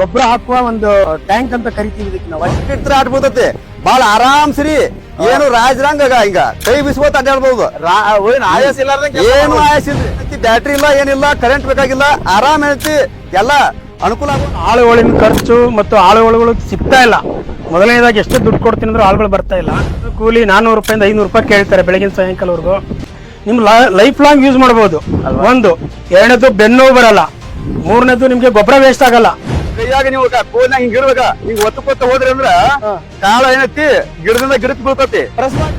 ಗೊಬ್ಬರ ಹಾಕುವ ಒಂದು ಟ್ಯಾಂಕ್ ಅಂತ ಕರಿತೀವಿ ಇದಕ್ಕೆ ನಾವು. ಇಟ್ರ ಆಡ್ಬೋದತ್ತೆ ಬಾಳ ಆರಾಮ್ ಸರಿ. ಏನು ರಾಜರಂಗ ಈಗ ಕೈ ಅಂತ ಏನ್ ಆಯಾಸ ಇಲ್ಲ ಏನು ಆಯಸ್ ಇಲ್ಲ ಬ್ಯಾಟ್ರಿ ಇಲ್ಲ ಏನಿಲ್ಲ ಕರೆಂಟ್ ಬೇಕಾಗಿಲ್ಲ ಆರಾಮ್ ಐತಿ ಎಲ್ಲ ಅನುಕೂಲ ಆಗೋ ಆಳುಗಳಿನ ಖರ್ಚು ಮತ್ತು ಆಳುಗಳು ಸಿಗ್ತಾ ಇಲ್ಲ. ಮೊದಲನೇದಾಗಿ ಎಷ್ಟು ದುಡ್ಡು ಕೊಡ್ತೀನಿ ಅಂದ್ರೆ ಆಳುಗಳು ಬರ್ತಾ ಇಲ್ಲ. ಕೂಲಿ ನಾನ್ನೂರು ರೂಪಾಯಿಂದ ಐನೂರು ರೂಪಾಯಿ ಕೇಳ್ತಾರೆ ಬೆಳಗಿನ ಸಾಯಂಕಾಲವರೆಗೂ ನಿಮ್ ಲೈಫ್ ಲಾಂಗ್ ಯೂಸ್ ಮಾಡಬಹುದು ಒಂದು ಎರಡನೇದು ಬೆನ್ನು ಬರಲ್ಲ. ಮೂರನೇದು ನಿಮ್ಗೆ ಗೊಬ್ಬರ ವೇಸ್ಟ್ ಆಗಲ್ಲ. ಕೈಯಾಗ ನೀವು ಕೋಲ್ನಾಗ ಹಿಂಗ್ ಇಡ್ಬೇಕ. ಹಿಂಗ್ ಒತ್ತು ಕೊತ್ತ ಹೋದ್ರಿ ಅಂದ್ರ ಕಾಳ ಏನೈತಿ? ಗಿಡದಿಂದ ಗಿಡಕ್ ಬೀಳ್ತತಿ.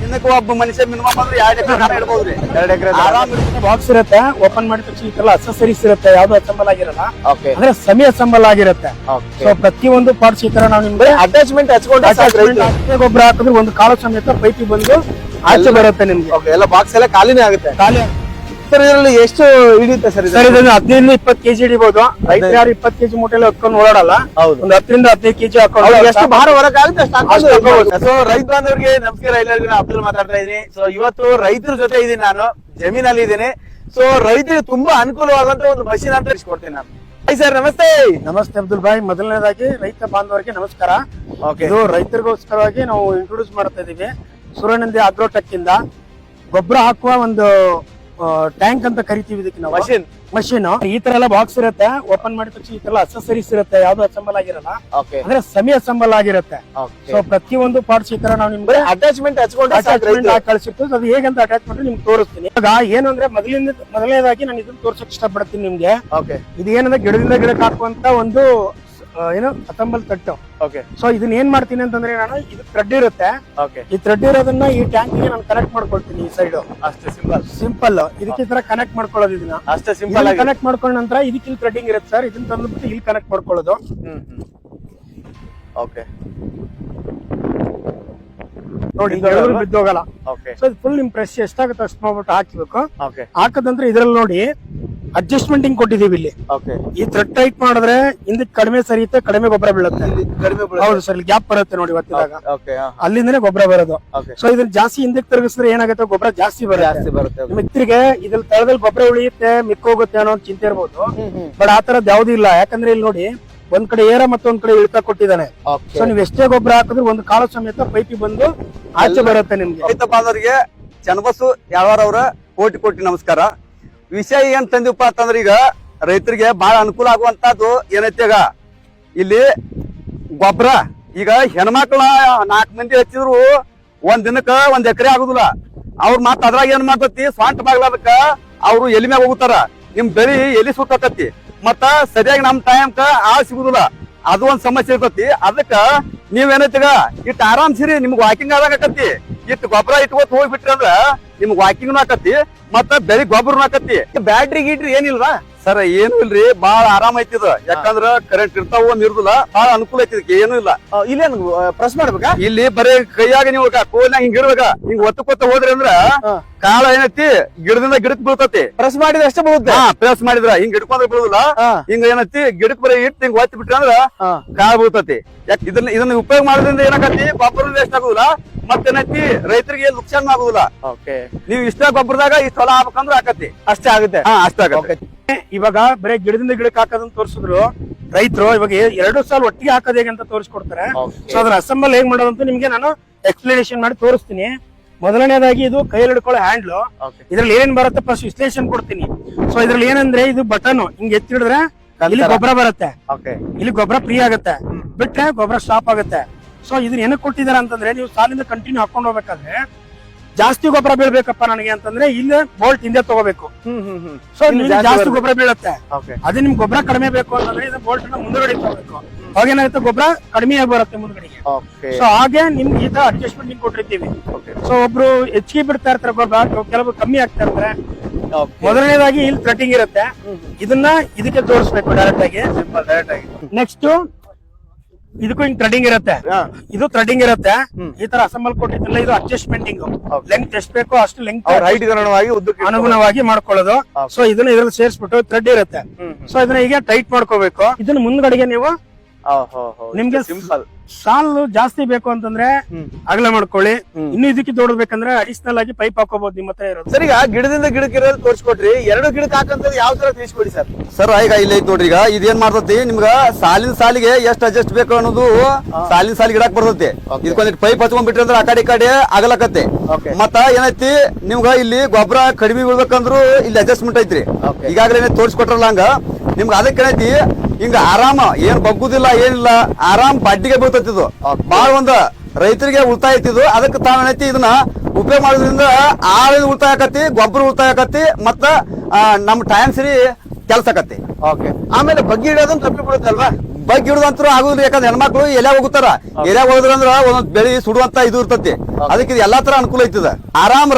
ದಿನಕ್ಕೆ ಒಬ್ಬ ಮನುಷ್ಯ ಮಿನಿಮಮ್ ಅಂದ್ರೆ ಎರಡ್ ಎಕರೆ ಇಡ್ಬೋದ್ರಿ. ಎರಡ್ ಎಕರೆ ಆರಾಮ್ ಬಾಕ್ಸ್ ಇರುತ್ತೆ ಓಪನ್ ಮಾಡಿದ ತಕ್ಷಣ ಈ ತರ ಅಸೆಸರೀಸ್ ಇರುತ್ತೆ ಯಾವ್ದು ಅಸೆಂಬಲ್ ಆಗಿರಲ್ಲ. ಅಂದ್ರೆ ಸೆಮಿ ಅಸೆಂಬಲ್ ಆಗಿರುತ್ತೆ. ಸೊ ಪ್ರತಿಯೊಂದು ಪಾರ್ಟ್ಸ್ ಈ ತರ ನಾವು ನಿಮ್ಗೆ ಅಟ್ಯಾಚ್ಮೆಂಟ್ ಹಚ್ಕೊಂಡು. ಗೊಬ್ಬರ ಹಾಕಿದ್ರೆ ಒಂದು ಕಾಳು ಸಮೇತ ಪೈಪಿ ಬಂದು ಆಚೆ ಬರುತ್ತೆ ನಿಮ್ಗೆ. ಎಲ್ಲ ಬಾಕ್ಸ್ ಎಲ್ಲ ಖಾಲಿನೇ ಆಗುತ್ತೆ. ಖಾಲಿ ಸರ್ ಇದರಲ್ಲಿ ಎಷ್ಟು ಹಿಡಿಯುತ್ತೆ ಸರ್ ಸರ್ ಇದನ್ನ ಹದಿನೈದು ಇಪ್ಪತ್ತು ಕೆಜಿ ಹಿಡಿಬಹುದು ರೈತ ಯಾರು ಇಪ್ಪತ್ತು ಕೆಜಿ ಮೂಟೆಲ್ಲ ಹೊತ್ಕೊಂಡು ಓಡಾಡಲ್ಲ. ಹೌದು. ಒಂದು ಹತ್ತರಿಂದ ಹದಿನೈದು ಕೆಜಿ ಹಾಕೊಂಡು ಎಷ್ಟು ಭಾರ ಹೊರಗೆ ಆಗುತ್ತೆ. ಸೊ ರೈತ ಬಾಂಧವರಿಗೆ ನಮಸ್ಕಾರ ಎಲ್ಲರಿಗೂ ನಾನು ಅಬ್ದುಲ್ ಮಾತಾಡ್ತಾ ಇದೀನಿ ಸೊ ಇವತ್ತು ರೈತರ ಜೊತೆ ಇದೀನಿ ನಾನು ಜಮೀನಲ್ಲಿ ಇದ್ದೀನಿ. ಸೊ ರೈತರಿಗೆ ತುಂಬಾ ಅನುಕೂಲವಾದಂತ ಒಂದು ಮಷಿನ್ ಅಂತ ಕೊಡ್ತೀನಿ ನಾನು. ಹಾಯ್ ಸರ್ ನಮಸ್ತೆ. ನಮಸ್ತೆ ಅಬ್ದುಲ್ ಭಾಯ್. ಮೊದಲನೇದಾಗಿ ರೈತ ಬಾಂಧವರಿಗೆ ನಮಸ್ಕಾರ. ಓಕೆ ಇದು ರೈತರಿಗೋಸ್ಕರವಾಗಿ ನಾವು ಇಂಟ್ರೊಡ್ಯೂಸ್ ಮಾಡ್ತಾ ಇದೀವಿ ಸುರನಂದಿ ಅಗ್ರೋಟೆಕ್ ಇಂದ ಗೊಬ್ಬರ ಹಾಕುವ ಒಂದು ಟ್ಯಾಂಕ್ ಅಂತ ಕರಿತೀವಿ ಇದಕ್ಕೆ ನಾವು. ಮಷಿನ್ ಮಷೀನ್ ಈ ತರ ಎಲ್ಲ ಬಾಕ್ಸ್ ಇರುತ್ತೆ. ಓಪನ್ ಮಾಡಿದ ತಕ್ಷಣ ಈ ತರ ಅಸೆಸರೀಸ್ ಇರುತ್ತೆ. ಯಾವ್ದು ಅಸೆಂಬಲ್ ಆಗಿರಲ್ಲ. ಅಂದ್ರೆ ಸೆಮಿ ಅಸೆಂಬಲ್ ಆಗಿರುತ್ತೆ. ಸೊ ಒಂದು ಪಾರ್ಟ್ಸ್ ಈ ತರ ನಾವು ನಿಮ್ಗೆ ಅಟ್ಯಾಚ್ಮೆಂಟ್ ಹಚ್ಕೊಂಡು ಅಟ್ಯಾಚ್ಮೆಂಟ್ ರೈತರು. ಅದು ಹೇಗಂತ ಅಟ್ಯಾಚ್ಮೆಂಟ್ ನಿಮ್ಗೆ ತೋರಿಸ್ತೀನಿ. ಇವಾಗ ಏನು ಅಂದ್ರೆ ಮೊದಲಿಂದ ಮೊದಲನೇದಾಗಿ ನಾನು ಇದನ್ನ ತೋರ್ಸಕ್ ಇಷ್ಟಪಡ್ತೀನಿ ನಿಮ್ಗೆ. ಓಕೆ ಇದು ಏನಂದ್ರೆ ಗಿಡದಿಂದ ಗಿಡಕ್ಕೆ ಹಾಕುವಂತ ಒಂದು ಏನು ಅತಂಬಲ್ ತಟ್ಟು ಓಕೆ ಸೊ ಇದನ್ನ ಏನ್ ಮಾಡ್ತೀನಿ ಅಂತಂದ್ರೆ ನಾನು ಇದು ಥ್ರೆಡ್ ಇರುತ್ತೆ. ಓಕೆ ಈ ಥ್ರೆಡ್ ಇರೋದನ್ನ ಈ ಟ್ಯಾಂಕ್ಗೆ ನಾನು ಕನೆಕ್ಟ್ ಮಾಡ್ಕೊಳ್ತೀನಿ ಈ ಸೈಡ್ ಅಷ್ಟೇ ಸಿಂಪಲ್ ಸಿಂಪಲ್ ಇದಕ್ಕೆ ಈ ತರ ಕನೆಕ್ಟ್ ಮಾಡ್ಕೊಳ್ಳೋದು ಇದನ್ನ. ಅಷ್ಟೇ ಸಿಂಪಲ್ ಕನೆಕ್ಟ್ ಮಾಡ್ಕೊಂಡ ನಂತರ ಇದಕ್ಕೆ ಇಲ್ಲಿ ಥ್ರೆಡಿಂಗ್ ಇರುತ್ತೆ ಸರ್ ಇದನ್ನ ತಂದ್ಬಿಟ್ಟು ಇಲ್ಲಿ ಕನೆಕ್ಟ್ ಮಾಡ್ಕೊಳ್ಳೋದು. ಹ್ಮ್ ಓಕೆ ನೋಡಿ? ಬಿದ್ದೋಗಲ್ಲ? ಸೊ ಇದು ಫುಲ್ ನಿಮ್ ಪ್ರೆಸ್ ಎಷ್ಟಾಗುತ್ತೆ ಅಷ್ಟು ಮಾಡ್ಬಿಟ್ಟು ಹಾಕ್ಬೇಕು. ಓಕೆ ಹಾಕದಂದ್ರೆ ಇದ್ರಲ್ಲಿ ನೋಡಿ ಅಡ್ಜಸ್ಟ್ಮೆಂಟ್ ಹಿಂಗ್ ಕೊಟ್ಟಿದೀವಿ ಇಲ್ಲಿ. ಓಕೆ ಈ ಥ್ರೆಡ್ ಟೈಟ್ ಮಾಡಿದ್ರೆ ಹಿಂದಕ್ಕೆ ಕಡಿಮೆ ಸರಿಯುತ್ತೆ ಕಡಿಮೆ ಗೊಬ್ಬರ ಬೀಳುತ್ತೆ. ಕಡಿಮೆ ಹೌದು ಸರ್ ಗ್ಯಾಪ್ ಬರುತ್ತೆ ನೋಡಿ ಒತ್ತಿದಾಗ ಓಕೆ ಅಲ್ಲಿಂದನೇ ಗೊಬ್ಬರ ಬರೋದು. ಸೊ ಇದನ್ನ ಜಾಸ್ತಿ ಹಿಂದೆ ತಿರುಗಿಸಿದ್ರೆ ಏನಾಗುತ್ತೆ? ಗೊಬ್ಬರ ಜಾಸ್ತಿ ಬರುತ್ತೆ. ಜಾಸ್ತಿ ಬರುತ್ತೆ. ಮಿತ್ರಿಗೆ ಇದ್ರಲ್ಲಿ ತಳದಲ್ಲಿ ಗೊಬ್ಬರ ಉಳಿಯುತ್ತೆ ಮಿಕ್ಕೋಗುತ್ತೆ ಅನ್ನೋ ಒಂದ್ ಚಿಂತೆ ಇರ್ಬೋದು. ಹ್ಮ್ ಹ್ಮ್. ಬಟ್ ಆ ತರದ್ ಯಾವ್ದು ಇಲ್ಲ. ಯಾಕಂದ್ರೆ ಇಲ್ಲಿ ನೋಡಿ ಒಂದ್ ಕಡೆ ಏರ ಮತ್ತೊಂದ್ ಕಡೆ ಇಳಿತಾ ಕೊಟ್ಟಿದ್ದಾನೆ. ಓಕೆ ಸೊ ನೀವ್ ಎಷ್ಟೇ ಗೊಬ್ಬರ ಹಾಕಿದ್ರು ಒಂದು ಕಾಲ ಸಮೇತ ಪೈಪಿ ಬಂದು ಆಚೆ ಬರುತ್ತೆ ನಿಮ್ಗೆ. ರೈತ ಬಾಂಧವರಿಗೆ ಚನ್ನಬಸು ಕೋಟಿ ಕೋಟಿ ನಮಸ್ಕಾರ. ವಿಷಯ ಏನ್ ತಂದಿವಪ್ಪ ಅಂತಂದ್ರೆ ಈಗ ರೈತರಿಗೆ ಬಹಳ ಅನುಕೂಲ ಆಗುವಂತದ್ದು ಏನೈತಿ ಈಗ? ಇಲ್ಲಿ ಗೊಬ್ಬರ. ಈಗ ಹೆಣ್ಮಕ್ಳ ನಾಲ್ಕು ಮಂದಿ ಹಚ್ಚಿದ್ರು ಒಂದ್ ದಿನಕ್ಕ ಒಂದ್ ಎಕರೆ ಆಗುದಿಲ್ಲ. ಅವ್ರ ಮತ್ತ ಅದ್ರಾಗ ಏನ್ ಮಾಡ್ತತಿ? ಸ್ವಂಟ ಬಾಗ್ಲಾದಕ್ಕ ಅವ್ರು ಎಲಿ ಮ್ಯಾಗ ಹೋಗುತ್ತಾರ ನಿಮ್ ಬೆಳಿ ಎಲಿ ಸುತ್ತತಿ ಮತ್ತ ಸರಿಯಾಗಿ ನಮ್ ಟೈಮ್ಕ ಆ ಸಿಗುದಿಲ್ಲ. ಅದು ಒಂದ್ ಸಮಸ್ಯೆ ಇರ್ತತಿ. ಅದಕ್ಕ ನೀವೇನೈತಿಗ ಇಟ್ ಆರಾಮ್ ಸಿರಿ ನಿಮ್ಗೆ ವಾಕಿಂಗ್ ಆದಾಗ ಆಕತಿ ಇಟ್ ಗೊಬ್ಬರ ಇಟ್ಕೋತ ಹೋಗ್ಬಿಟ್ರಿ ಅಂದ್ರ ನಿಮ್ಗ್ ವಾಕಿಂಗ್ ಆಕತಿ ಮತ್ತ ಬೆಳಿ ಗೊಬ್ಬರನು ಆಕತಿ ಬ್ಯಾಟ್ರಿ ಗೀಟ್ರಿ ಏನಿಲ್ವಾ? ಸರ್ ಏನು ಇಲ್ರಿ ಬಾಳ ಆರಾಮ್ ಐತಿದ. ಯಾಕಂದ್ರ ಕರೆಂಟ್ ಇರ್ತಾವ ಒಂದ್ ಇರುದಿಲ್ಲ ಬಾಳ ಅನುಕೂಲ ಐತಿ ಏನು ಇಲ್ಲ. ಇಲ್ಲಿ ಇಲ್ಲೇನು ಪ್ರೆಸ್ ಮಾಡ್ಬೇಕಾ? ಇಲ್ಲಿ ಬರೀ ಕೈಯಾಗ ನೀವು ಕೋಲ್ನಾಗ ಹಿಂಗ್ ಇಡ್ಬೇಕ. ಹಿಂಗ್ ಒತ್ತಕೊತ್ತ ಹೋದ್ರಿ ಅಂದ್ರ ಕಾಳ ಏನೈತಿ ಗಿಡದಿಂದ ಗಿಡಕ್ ಬೀಳ್ತತಿ. ಪ್ರೆಸ್ ಮಾಡಿದ್ರೆ ಅಷ್ಟೇ ಬರುತ್ತೆ ಹಾ ಪ್ರೆಸ್ ಮಾಡಿದ್ರ ಹಿಂಗ್ ಹಿಡ್ಕೊಂಡ್ರೆ ಬೀಳುದಿಲ್ಲ. ಹಿಂಗ ಏನೈತಿ ಗಿಡಕ್ ಬರೀ ಇಟ್ಟು ಹಿಂಗ್ ಒತ್ತಿ ಬಿಟ್ರಿ ಅಂದ್ರ. ಕಾಳ ಬೀಳ್ತತಿ. ಯಾಕ ಇದನ್ನ ಇದನ್ನ ಉಪಯೋಗ ಮಾಡೋದ್ರಿಂದ ಏನಾಕತಿ ಗೊಬ್ಬರ ವೇಸ್ಟ್ ಆಗುದಿಲ್ಲ. ಮತ್ತೇನೈತಿ? ರೈತರಿಗೆ ನುಕ್ಸಾನ್ ಆಗುದಿಲ್ಲ. ಓಕೆ ನೀವು ಇಷ್ಟ ಗೊಬ್ಬರದಾಗ ಇಷ್ಟ ಹೊಲ ಆಗ್ಬೇಕಂದ್ರ ಆಕತಿ. ಅಷ್ಟೇ ಆಗುತ್ತೆ. ಹಾ ಆಗುತ್ತೆ. ಇವಾಗ ಬರೀ ಗಿಡದಿಂದ ಗಿಡಕ್ಕೆ ಹಾಕೋದನ್ನ ತೋರಿಸಿದ್ರು ರೈತರು ಇವಾಗ ಎರಡು ಸಾಲ ಒಟ್ಟಿಗೆ ಹಾಕೋದು ಹೇಗೆ ಅಂತ ತೋರಿಸ್ಕೊಡ್ತಾರೆ. ಸೊ ಅದ್ರ ಅಸೆಂಬಲ್ ಹೇಗ್ ಮಾಡೋದಂತ ನಿಮ್ಗೆ ನಾನು ಎಕ್ಸ್ಪ್ಲನೇಷನ್ ಮಾಡಿ ತೋರಿಸ್ತೀನಿ. ಮೊದಲನೇದಾಗಿ ಇದು ಕೈಯಲ್ಲಿ ಹಿಡ್ಕೊಳ್ಳೋ ಹ್ಯಾಂಡ್ಲು ಇದ್ರಲ್ಲಿ ಏನ್ ಬರುತ್ತೆ ಫಸ್ಟ್ ವಿಶ್ಲೇಷಣೆ ಕೊಡ್ತೀನಿ. ಸೊ ಇದ್ರಲ್ಲಿ ಏನಂದ್ರೆ ಇದು ಬಟನ್ ಹಿಂಗ್ ಎತ್ತಿಡಿದ್ರೆ ಇಲ್ಲಿ ಗೊಬ್ಬರ ಬರುತ್ತೆ. ಓಕೆ ಇಲ್ಲಿ ಗೊಬ್ಬರ ಫ್ರೀ ಆಗುತ್ತೆ. ಬಿಟ್ರೆ ಗೊಬ್ಬರ ಸ್ಟಾಪ್ ಆಗುತ್ತೆ. ಸೊ ಇದನ್ನ ಏನಕ್ಕೆ ಕೊಟ್ಟಿದ್ದಾರೆ ಅಂತಂದ್ರೆ ನೀವು ಸಾಲಿಂದ ಕಂಟಿನ್ಯೂ ಹಾಕೊಂಡು ಹೋಗ್ಬೇಕಾದ್ರೆ ಜಾಸ್ತಿ ಗೊಬ್ಬರ ಬೀಳ್ಬೇಕಪ್ಪ ನನಗೆ ಅಂತಂದ್ರೆ ಇಲ್ಲಿ ಬೋಲ್ಟ್ ಹಿಂದೆ ತಗೋಬೇಕು. ಹ್ಮ್ ಹ್ಮ್ ಹ್ಮ್. ಸೊ ಜಾಸ್ತಿ ಗೊಬ್ಬರ ಬೀಳುತ್ತೆ. ಅದೇ ನಿಮ್ ಗೊಬ್ಬರ ಕಡಿಮೆ ಬೇಕು ಅಂತಂದ್ರೆ ಇದು ಬೋಲ್ಟ್ನ ಮುಂದುಗಡೆ ತಗೋಬೇಕು. ಅವಾಗ ಏನಾಗುತ್ತೆ ಗೊಬ್ಬರ ಕಡಿಮೆ ಬರುತ್ತೆ ಮುಂದ್ಗಡೆಗೆ. ಸೊ ಹಾಗೆ ನಿಮ್ಗೆ ಈ ತರ ಅಡ್ಜಸ್ಟ್ಮೆಂಟ್ ನಿಮ್ಗೆ ಕೊಟ್ಟಿರ್ತೀವಿ. ಸೊ ಒಬ್ರು ಹೆಚ್ಚಿಗೆ ಬಿಡ್ತಾ ಇರ್ತಾರೆ ಗೊಬ್ಬರ ಕೆಲವರು ಕಮ್ಮಿ ಆಗ್ತಾ ಇರ್ತಾರೆ. ಮೊದಲನೇದಾಗಿ ಇಲ್ಲಿ ಥ್ರೆಟಿಂಗ್ ಇರುತ್ತೆ. ಇದನ್ನ ಇದಕ್ಕೆ ಜೋಡಿಸ್ಬೇಕು ಡೈರೆಕ್ಟ್ ಆಗಿ. ಸಿಂಪಲ್ ಡೈರೆಕ್ಟ್ ಆಗಿ. ನೆಕ್ಸ್ಟ್ ಇದಕ್ಕೂ ಹಿಂಗ್ ಥ್ರೆಡಿಂಗ್ ಇರುತ್ತೆ. ಇದು ಥ್ರೆಡಿಂಗ್ ಇರುತ್ತೆ. ಈ ತರ ಅಸೆಂಬಲ್ ಕೊಟ್ಟಿದ್ದಲ್ಲ ಇದು ಅಡ್ಜಸ್ಟ್ಮೆಂಟಿಂಗ್. ಲೆಂತ್ ಎಷ್ಟು ಬೇಕೋ ಅಷ್ಟು ಲೆಂತ್ ಹೈಟ್ ಅನುಗುಣವಾಗಿ ಮಾಡ್ಕೊಳ್ಳೋದು. ಸೊ ಇದನ್ನ ಇದ್ರಲ್ಲಿ ಸೇರಿಸ್ಬಿಟ್ಟು ಥ್ರೆಡ್ ಇರುತ್ತೆ. ಸೊ ಇದನ್ನ ಈಗ ಟೈಟ್ ಮಾಡ್ಕೋಬೇಕು. ಇದನ್ನ ಮುಂದ್ಗಡೆಗೆ ನೀವು ನಿಮ್ಗೆ ಸಿಂಪಲ್ ಸಾಲು ಜಾಸ್ತಿ ಬೇಕು ಅಂತಂದ್ರೆ ಅಗಲ ಮಾಡ್ಕೊಳ್ಳಿ. ಇನ್ನು ಇದಕ್ಕೆ ದೊಡ್ಡಬೇಕಂದ್ರೆ ಅಡಿಷನಲ್ ಆಗಿ ಪೈಪ್ ಹಾಕೋಬಹುದು ನಿಮ್ಮ ಹತ್ರ ಇರೋದು. ಸರ್ ಈಗ ಗಿಡದಿಂದ ಗಿಡಕ್ಕೆ ಇರೋದು ತೋರಿಸ್ಕೊಟ್ರಿ. ಎರಡು ಗಿಡಕ್ಕೆ ಹಾಕಂತದ್ದು ಯಾವ ತರ ತಿಳಿಸ್ಕೊಡಿ ಸರ್? ಸರ್ ಈಗ ಇಲ್ಲಿ ಐತಿ ನೋಡ್ರಿ ಈಗ ಇದೇನ್ ಮಾಡ್ತತಿ? ನಿಮ್ಗ ಸಾಲಿನ ಸಾಲಿಗೆ ಎಷ್ಟ್ ಅಡ್ಜಸ್ಟ್ ಬೇಕು ಅನ್ನೋದು ಸಾಲಿನ ಸಾಲಿಗೆ ಇಡಕ್ ಬರ್ತೈತಿ. ಇದಕ್ಕೊಂದಿಟ್ಟು ಪೈಪ್ ಹಚ್ಕೊಂಡ್ ಬಿಟ್ರಿ ಅಂದ್ರೆ ಆ ಕಡೆ ಈ ಕಡೆ ಆಗಲಕತ್ತೆ. ಮತ್ತ ಏನೈತಿ? ನಿಮ್ಗ ಇಲ್ಲಿ ಗೊಬ್ಬರ ಕಡಿಮೆ ಬೀಳ್ಬೇಕಂದ್ರು ಇಲ್ಲಿ ಅಡ್ಜಸ್ಟ್ಮೆಂಟ್ ಐತ್ರಿ. ಈಗಾಗಲೇ ತೋರಿಸ್ಕೊಟ್ರಲ್ಲ ಹಂಗ. ನಿಮ್ಗ ಅದಕ್ಕೆ ಏನೈತಿ ಹಿಂಗ ಆರಾಮ ಏನ್ ಬಗ್ಗುದಿಲ್ಲ ಏನಿಲ್ಲ ಆರಾಮ್ ಬಡ್ಡಿಗೆ ಇದು ಬಾಳ ಒಂದ ರೈತರಿಗೆ ಉಳಿತಾಯ ಐತಿದು ಅದಕ್ಕೆ ತಾವೇನೈತಿ ಇದನ್ನ ಉಪಯೋಗ ಮಾಡೋದ್ರಿಂದ ಆಳಿನ ಉಳಿತಾಯ ಆಕತಿ ಗೊಬ್ಬರ ಉಳಿತಾಯ ಆಕತಿ ಮತ್ತ ನಮ್ ಟೈಮ್ ಸರಿ ಕೆಲ್ಸ ಆಕತಿ ಓಕೆ ಆಮೇಲೆ ಬಗ್ಗಿ ಹಿಡಿಯೋದನ್ನ ತಪ್ಪಿ ಬಿಡುತ್ತಲ್ವಾ ಬಗ್ಗಿ ಹಿಡಿದಂತರೂ ಆಗುದಿಲ್ಲ ಯಾಕಂದ್ರೆ ಹೆಣ್ಮಕ್ಳು ಎಲೆ ಹೋಗುತ್ತಾರ ಎಲೆ ಹೋದ್ರಂದ್ರ ಒಂದೊಂದ್ ಬೆಳಿ ಸುಡುವಂತ ಇದು ಇರ್ತತಿ. ಅದಕ್ಕೆ ಇದು ಎಲ್ಲಾ ತರ ಅನುಕೂಲ ಐತಿದ. ಆರಾಮ್